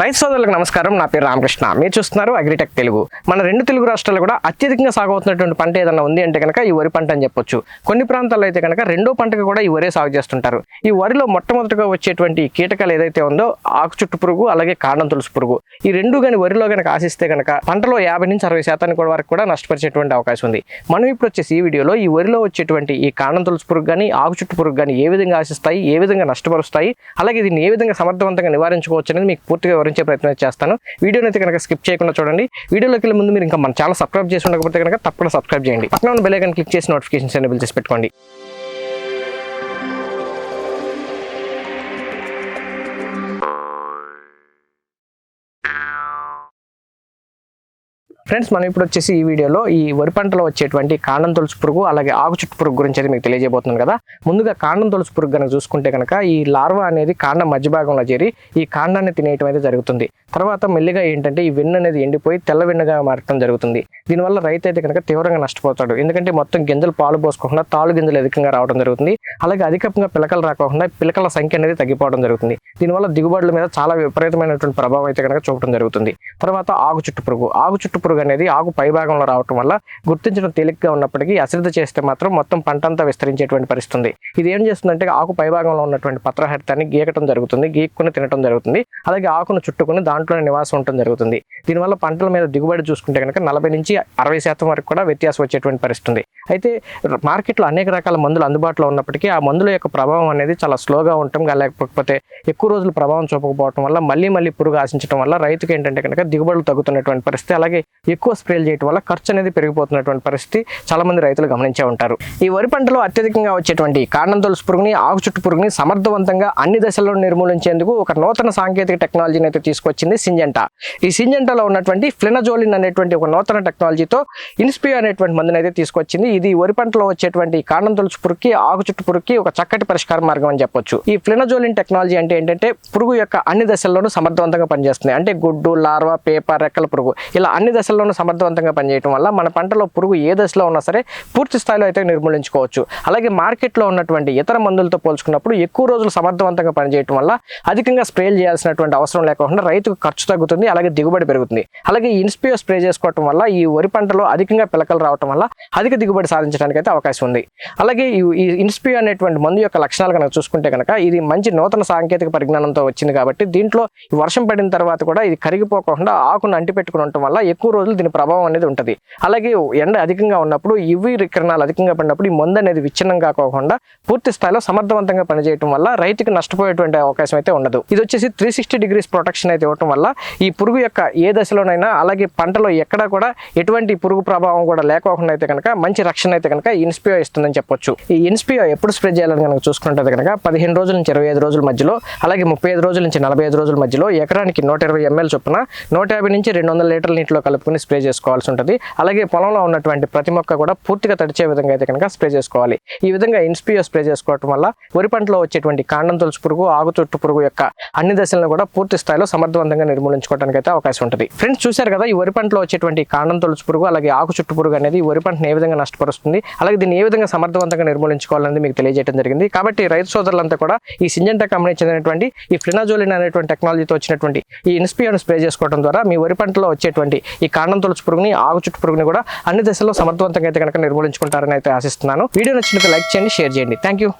రైతు సోదరులకు నమస్కారం. నా పేరు రామకృష్ణ. మీరు చూస్తున్నారు అగ్రిటెక్ తెలుగు. మన రెండు తెలుగు రాష్ట్రాలు కూడా అత్యధికంగా సాగవుతున్నటువంటి పంట ఏదైనా ఉంది అంటే కనుక ఈ వరి పంట అని చెప్పొచ్చు. కొన్ని ప్రాంతాల్లో అయితే కనుక రెండో పంటకు కూడా ఈ వరే సాగు చేస్తుంటారు. ఈ వరిలో మొట్టమొదటిగా వచ్చేటువంటి కీటకాలు ఏదైతే ఉందో ఆకు చుట్టు పురుగు అలాగే కాండం తులుసు పురుగు. ఈ రెండు కానీ వరిలో కనుక ఆశిస్తే కనుక పంటలో యాభై నుంచి అరవై శాతానికి కూడా వరకు కూడా నష్టపరిచేటువంటి అవకాశం ఉంది. మనం ఇప్పుడు వచ్చేసి ఈ వీడియోలో ఈ వరిలో వచ్చేటువంటి ఈ కాండం తులుసు పురుగు కానీ ఆకు చుట్టు పురుగు కానీ ఏ విధంగా ఆశిస్తాయి ఏ విధంగా నష్టపరుస్తాయి అలాగే దీన్ని ఏ విధంగా సమర్థవంతంగా నివారించుకోవచ్చు అనేది మీకు పూర్తిగా వివరించే ప్రయత్నం చేస్తాను. వీడియోని అయితే కనుక స్కిప్ చేయకుండా చూడండి. వీడియోలోకి వెళ్ళే ముందు మీరు ఇంకా మన ఛానల్ సబ్స్క్రైబ్ చేసి ఉండకపోతే కనుక తప్పకుండా సబ్స్క్రైబ్ చేయండి. పక్కన ఉన్న బెల్ ఐకన్ క్లిక్ చేసి నోటిఫికేషన్స్ ఎనేబుల్ చేసి పెట్టుకోండి. ఫ్రెండ్స్ మనం ఇప్పుడు వచ్చేసి ఈ వీడియోలో ఈ వరి పంటలో వచ్చేటువంటి కాండం తొలుసు పురుగు అలాగే ఆకు చుట్టు పురుగు గురించి అయితే మీకు తెలియజేయబోతున్నాను కదా. ముందుగా కాండం తొలుసు పురుగు కనుక చూసుకుంటే కనుక ఈ లార్వా అనేది కాండం మధ్య భాగంలో చేరి ఈ కాండాన్ని తినేయటం అయితే జరుగుతుంది. తర్వాత మెల్లిగా ఏంటంటే ఈ వెన్ను అనేది ఎండిపోయి తెల్ల వెన్నుగా మారటం జరుగుతుంది. దీనివల్ల రైతు అయితే కనుక తీవ్రంగా నష్టపోతాడు. ఎందుకంటే మొత్తం గింజలు పాలు పోసుకోకుండా తాలు గింజలు అధికంగా రావడం జరుగుతుంది. అలాగే అధికంగా పిలకలు రాకోకుండా పిలకల సంఖ్య అనేది తగ్గిపోవడం జరుగుతుంది. దీనివల్ల దిగుబడుల మీద చాలా విపరీతమైనటువంటి ప్రభావం అయితే కనుక చూపడం జరుగుతుంది. తర్వాత ఆకు చుట్టు పురుగు. ఆకు చుట్టు పురుగు అనేది ఆకు పైభాగంలో రావటం వల్ల గుర్తించడం తేలికగా ఉన్నప్పటికీ అశ్రద్ధ చేస్తే మాత్రం మొత్తం పంట అంతా విస్తరించేటువంటి పరిస్థితుంది. ఇది ఏం చేస్తుందంటే ఆకు పైభాగంలో ఉన్నటువంటి పత్రహరితాన్ని గీకటం జరుగుతుంది గీక్కుని తినటం జరుగుతుంది. అలాగే ఆకును చుట్టుకుని దాంట్లోనే నివాసం ఉండటం జరుగుతుంది. దీనివల్ల పంటల మీద దిగుబడి చూసుకుంటే కనుక నలభై నుంచి అరవై శాతం వరకు కూడా వ్యత్యాసం వచ్చేటువంటి పరిస్థితుంది. అయితే మార్కెట్లో అనేక రకాల మందులు అందుబాటులో ఉన్నప్పటికీ ఆ మందుల యొక్క ప్రభావం అనేది చాలా స్లోగా ఉండటం లేకపోతే ఎక్కువ రోజులు ప్రభావం చూపకపోవడం వల్ల మళ్ళీ మళ్ళీ పురుగు ఆశించడం వల్ల రైతుకి ఏంటంటే కనుక దిగుబడులు తగ్గుతున్నటువంటి పరిస్థితి అలాగే ఎక్కువ స్ప్రేలు చేయడం వల్ల ఖర్చు అనేది పెరిగిపోతున్నటువంటి పరిస్థితి చాలా మంది రైతులు గమనించే ఉంటారు. ఈ వరి పంటలో అత్యధికంగా వచ్చేటువంటి కాండం తొలుసు పురుగుని ఆకు చుట్టు పురుగుని సమర్థవంతంగా అన్ని దశల్లో నిర్మూలించేందుకు ఒక నూతన సాంకేతిక టెక్నాలజీని అయితే తీసుకొచ్చింది సింజెంటా. ఈ సింజెంటాలో ఉన్నటువంటి ఫ్లెనజోలిన్ అనేటువంటి ఒక నూతన టెక్నాలజీతో ఇన్స్పియో అనేటువంటి మందుని అయితే తీసుకొచ్చింది. ఇది వరి పంటలో వచ్చేటువంటి కాండం తొలుసు పురుగుకి ఆకు చుట్టు పురుగుకి ఒక చక్కటి పరిష్కార మార్గం అని చెప్పొచ్చు. ఈ ఫ్లెనజోలిన్ టెక్నాలజీ అంటే ఏంటంటే పురుగు యొక్క అన్ని దశల్లోనూ సమర్థవంతంగా పనిచేస్తుంది. అంటే గుడ్డు లార్వా పేపర్ రెక్కల పురుగు ఇలా అన్ని దశల్లోనూ సమర్థవంతంగా పనిచేయడం వల్ల మన పంటలో పురుగు ఏ దశలో ఉన్నా సరే పూర్తి స్థాయిలో అయితే నిర్మూలించుకోవచ్చు. అలాగే మార్కెట్లో ఉన్నటువంటి ఇతర మందులతో పోల్చుకున్నప్పుడు ఎక్కువ రోజులు సమర్థవంతంగా పనిచేయడం వల్ల అధికంగా స్ప్రేలు చేయాల్సినటువంటి అవసరం లేకుండా రైతుకు ఖర్చు తగ్గుతుంది అలాగే దిగుబడి పెరుగుతుంది. అలాగే ఈ ఇన్స్పియో స్ప్రే చేసుకోవటం వల్ల ఈ వరి పంటలో అధికంగా పిలకలు రావటం వల్ల అధిక దిగుబడి సాధించడానికి అయితే అవకాశం ఉంది. అలాగే ఈ ఈ ఇన్స్పియో అనేటువంటి మందు యొక్క లక్షణాలు కనుక చూసుకుంటే కనుక ఇది మంచి నూతన సాంకేతిక పరిజ్ఞానంతో వచ్చింది కాబట్టి దీంట్లో వర్షం పడిన తర్వాత కూడా ఇది కరిగిపోకుండా ఆకును అంటిపెట్టుకుని ఉండటం వల్ల ఎక్కువ రోజులు దీని ప్రభావం అనేది ఉంటుంది. అలాగే ఎండ అధికంగా ఉన్నప్పుడు ఇవి కిరణాలు అధికంగా పడినప్పుడు ఈ మందు అనేది విచ్ఛిన్నం కాకోకుండా పూర్తి స్థాయిలో సమర్థవంతంగా పనిచేయడం వల్ల రైతుకి నష్టపోయేటువంటి అవకాశం అయితే ఉండదు. ఇది వచ్చేసి త్రీ సిక్స్టీ డిగ్రీస్ ప్రొటెక్షన్ అయితే ఇవ్వటం వల్ల ఈ పురుగు యొక్క ఏ దశలోనైనా అలాగే పంటలో ఎక్కడా కూడా ఎటువంటి పురుగు ప్రభావం కూడా లేకోకుండా అయితే కనుక మంచి రక్షణ అయితే కనుక ఇన్స్పియో ఇస్తుందని చెప్పొచ్చు. ఈ ఇన్స్పియో ఎప్పుడు స్ప్రెడ్ చేయాలని కనుక చూసుకుంటే కనుక పదిహేను రోజుల నుంచి ఇరవై ఐదు రోజుల మధ్యలో అలాగే ముప్పై ఐదు రోజుల నుంచి నలభై ఐదు రోజుల మధ్యలో ఎకరానికి నూట ఇరవై ఎంఎల్ చొప్పున నూట యాభై నుంచి రెండు వందల లీటర్ల నీటిలో కలుపుకొని స్ప్రే చేసుకోవాల్సి ఉంటుంది. అలాగే పొలంలో ఉన్నటువంటి ప్రతి మొక్క కూడా పూర్తిగా తడిచే విధంగా అయితే కనుక స్ప్రే చేసుకోవాలి. ఈ విధంగా ఇన్స్పియో స్ప్రే చేసుకోవడం వల్ల వరి పంటలో వచ్చేటువంటి కాండం తొలుచు పురుగు ఆగు చుట్టు పురుగు యొక్క అన్ని దశలను కూడా పూర్తి స్థాయిలో సమర్థవంతంగా నిర్మూలించుకోవడానికి అయితే అవకాశం ఉంటుంది. ఫ్రెండ్స్ చూశారు కదా ఈ వరి పంటలో వచ్చేటువంటి కాండం తొలుచు పురుగు అలాగే ఆకు చుట్టు పురుగు అనేది వరి పంటను ఏ విధంగా నష్టపరుస్తుంది అలాగే దీన్ని ఏ విధంగా సమర్థవంతంగా నిర్మూలించుకోవాలనేది మీకు తెలియజేయడం జరిగింది. కాబట్టి రైతు సోదరులంతా కూడా ఈ సింజంటా కంపెనీ వచ్చినటువంటి ఈ ఫ్లినాజోలిన్ అనేటువంటి టెక్నాలజీతో వచ్చినటువంటి ఈ ఇన్స్పియోను స్ప్రే చేసుకోవడం ద్వారా మీ వరి పంటలో వచ్చేటువంటి ఈ కాండం తొలుచు పురుగుని ఆగు చుట్టు పురుగుని కూడా అన్ని దశల్లో సమర్థవంతంగా అయితే కనుక నిర్మూలించుకుంటారని అయితే ఆశిస్తున్నాను. వీడియో నచ్చినట్లయితే లైక్ చేయండి షేర్ చేయండి. Thank you